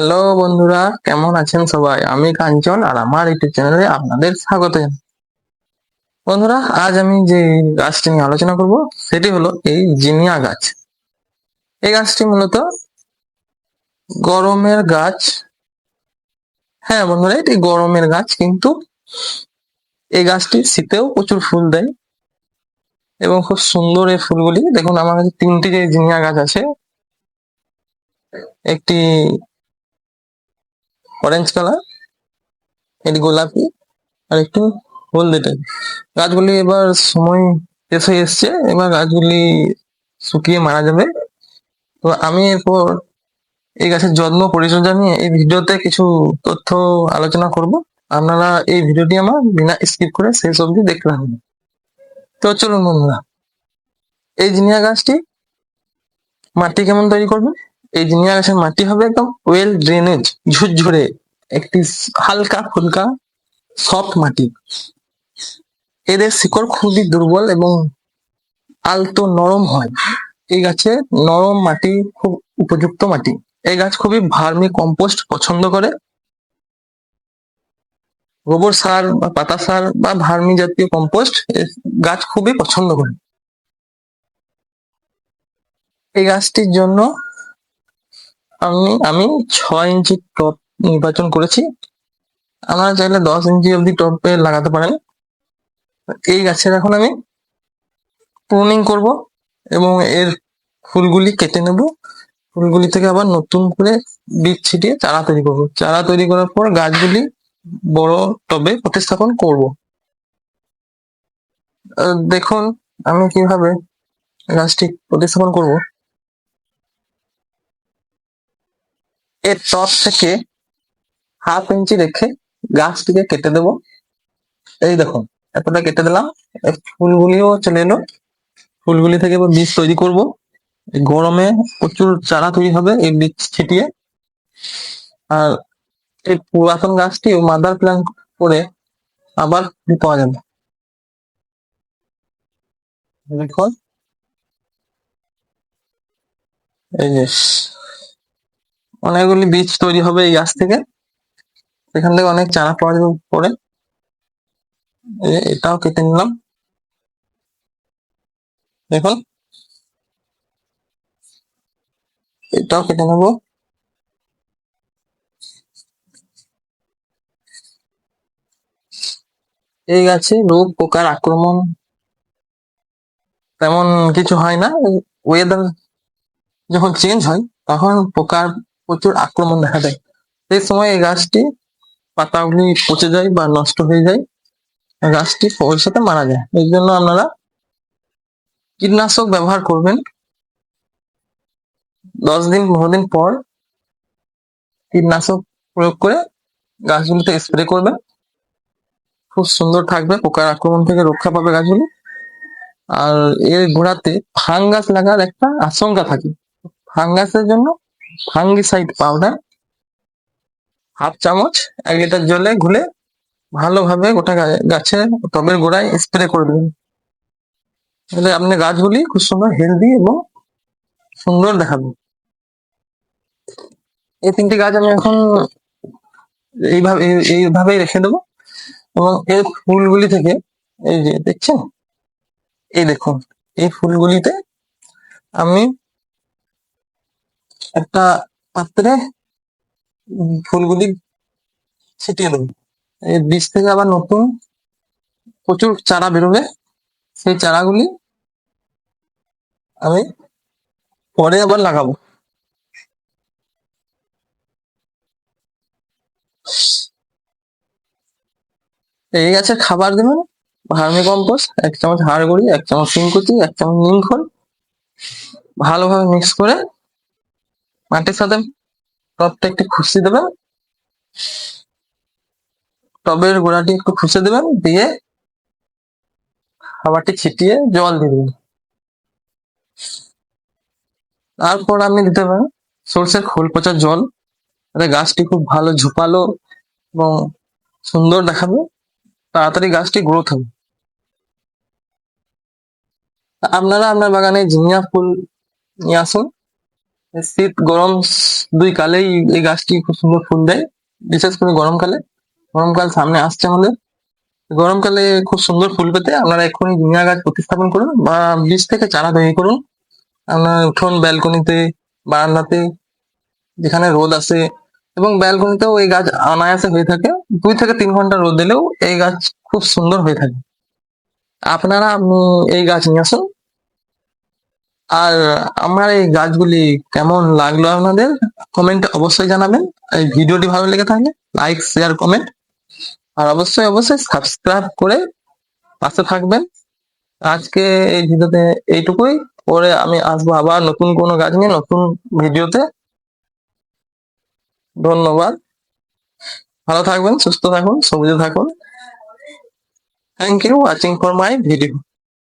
Hello বন্ধুরা, কেমন আছেন সবাই? আমি কাঞ্চন আর আমার ইউটিউব চ্যানেলে আপনাদের স্বাগত বন্ধুরা, আজ আমি যে গাছটি নিয়ে আলোচনা করব, সেটি হলো এই জিনিয়া গাছ। এই গাছটি মূলত গরমের গাছ। হ্যাঁ বন্ধুরা, এটি গরমের গাছ, কিন্তু এই গাছটি শীতেও প্রচুর ফুল দেয় এবং খুব সুন্দর এই ফুলগুলি। দেখুন, আমার কাছে তিনটি যে জিনিয়া গাছ আছে, একটি অরেঞ্জ কালার এটি গোলাপি, আর একটু হলদে টাইপ গাছগুলি এবার সময় শেষ হয়ে এসছে, এবার গাছগুলি শুকিয়ে মারা যাবে। তো আমি এরপর এই গাছের যত্ন, পরিচর্যা নিয়ে এই ভিডিওতে কিছু তথ্য আলোচনা করব। আপনারা এই ভিডিওটি আমার বিনা স্কিপ করে শেষ অবধি দেখতে থাকুন। তো চলুন বন্ধুরা, এই জিনিয়া গাছটি মাটি কেমন তৈরি করবে? এই জিনিয়া গাছের মাটি হবে একদম ওয়েল ড্রেনেজ ঝুরঝুরে, একটি হালকা ফুলকা সফট মাটি। এদের শিকড় খুবই দুর্বল এবং আলতো নরম হয়। এই গাছে নরম মাটি, খুব উপযুক্ত মাটি। এই গাছ খুবই ভার্মি কম্পোস্ট পছন্দ করে। গোবর সার বা পাতা সার বা ভার্মি জাতীয় কম্পোস্ট গাছ খুবই পছন্দ করে। এই গাছটির জন্য আমি আমি ছয় ইঞ্চি টপ নির্বাচন করেছি। আপনারা চাইলে দশ ইঞ্চি অব্দি টপে লাগাতে পারেন। এই গাছের এখন আমি প্রুনিং করব এবং এর ফুলগুলি কেটে নেব। ফুলগুলি থেকে আবার নতুন করে বীজ ছিটিয়ে চারা তৈরি করব। চারা তৈরি করার পর গাছগুলি বড় টবে প্রতিস্থাপন করব। দেখুন আমি কীভাবে গাছটি প্রতিস্থাপন করব। এর টপ থেকে হাফ ইঞ্চি রেখে গাছটিকে কেটে দেব। এই দেখুন, এতটা কেটে দিলাম। ফুলগুলিও চলে এলো। ফুলগুলি থেকে এবার বীজ তৈরি করব। গরমে প্রচুর চারা তৈরি হবে এই বীজ ছিটিয়ে। আর এই পুরাতন গাছটি মাদার প্ল্যান করে আবার পাওয়া যাবে। এই যে অনেকগুলি বীজ তৈরি হবে এই গাছ থেকে। এখান থেকে অনেক চারা পাওয়া যাবে পরে এটাও কেটে নিলাম। দেখুন। এটাও কেটে নেব। এই গাছে রোগ, পোকার আক্রমণ তেমন কিছু হয় না। ওয়েদার যখন চেঞ্জ হয়, তখন পোকার প্রচুর আক্রমণ দেখা দেয়। সেই সময় এই গাছটি পাতাগুলি পচে যায় বা নষ্ট হয়ে যায়। গাছটি ওর সাথে মারা যায়। এই জন্য আপনারা কীটনাশক ব্যবহার করবেন। দশ দিন, পনেরো দিন পর কীটনাশক প্রয়োগ করে গাছগুলিতে স্প্রে করবেন। খুব সুন্দর থাকবে, পোকার আক্রমণ থেকে রক্ষা পাবে গাছগুলি। আর এর গোড়াতে ফাঙ্গাস লাগার একটা আশঙ্কা থাকে। ফাঙ্গাসের জন্য ফাঙ্গিসাইড পাউডার, হাফ চামচ, এক লিটার জলে ঘুলে ভালোভাবে গোটা গাছে টবের গোড়ায় স্প্রে করে দেবেন তাহলে আপনি গাছগুলি খুব সুন্দর হেলদি এবং সুন্দর দেখাবে এই তিনটি গাছ আমি এখন এইভাবে, এইভাবেই রেখে দেবো এবং এর ফুলগুলি থেকে, এই যে দেখছেন? এই দেখুন, এই ফুলগুলিতে আমি একটা পাত্রে ফুলগুলি ছিটিয়ে দেবো এই বীজ থেকে আবার নতুন প্রচুর চারা বেরোবে সেই চারাগুলি আমি পরে আবার লাগাবো। এই গাছে খাবার দেবেন ভার্মি কম্পোস্ট এক চামচ হাড় গুঁড়ি, এক চামচ শিংকুচি, এক চামচ নিম খোল, ভালোভাবে মিক্স করে মাটির সাথে টবটা একটু খুশি দেবেন। টবের গোড়াটি একটু খুশে দেবেন, দিয়ে খাবারটি ছিটিয়ে জল দিয়ে দেবেন। তারপর আপনি দিতে পারেন সর্ষের খোল পচা জল। গাছটি খুব ভালো ঝোপালো এবং সুন্দর দেখাবে। তাড়াতাড়ি গাছটি গ্রোথ হবে। আপনারা আপনার বাগানে জিনিয়া ফুল নিয়ে আসুন। শীত, গরম, দুই কালেই এই গাছটি খুব সুন্দর ফুল দেয়, বিশেষ করে গরমকালে। গরমকাল সামনে আসছে আমাদের। গরমকালে খুব সুন্দর ফুল পেতে আপনারা এক্ষুনি ঝিঙা গাছ প্রতিস্থাপন করুন বা বীজ থেকে চারা তৈরি করুন। আপনার উঠোন, ব্যালকনিতে, বারান্দাতে, যেখানে রোদ আসে এবং ব্যালকনিতেও এই গাছ অনায়াসে হয়ে থাকে। দুই থেকে তিন ঘণ্টা রোদ দিলেও এই গাছ খুব সুন্দর হয়ে থাকে। আপনারা আপনি এই গাছ নিয়ে আসুন আর আমার এই গাছগুলি কেমন লাগল আপনাদের? কমেন্টে অবশ্যই জানাবেন। এই ভিডিওটি ভালো লেগে থাকলে লাইক শেয়ার কমেন্ট আর অবশ্যই অবশ্যই সাবস্ক্রাইব করে পাশে থাকবেন। আজকে এই ভিডিওতে এইটুকুই। পরে আমি আসব আবার নতুন কোনো গাছ নিয়ে, নতুন ভিডিওতে। ধন্যবাদ। ভালো থাকবেন, সুস্থ থাকুন, সবুজে থাকুন। Thank you watching for my video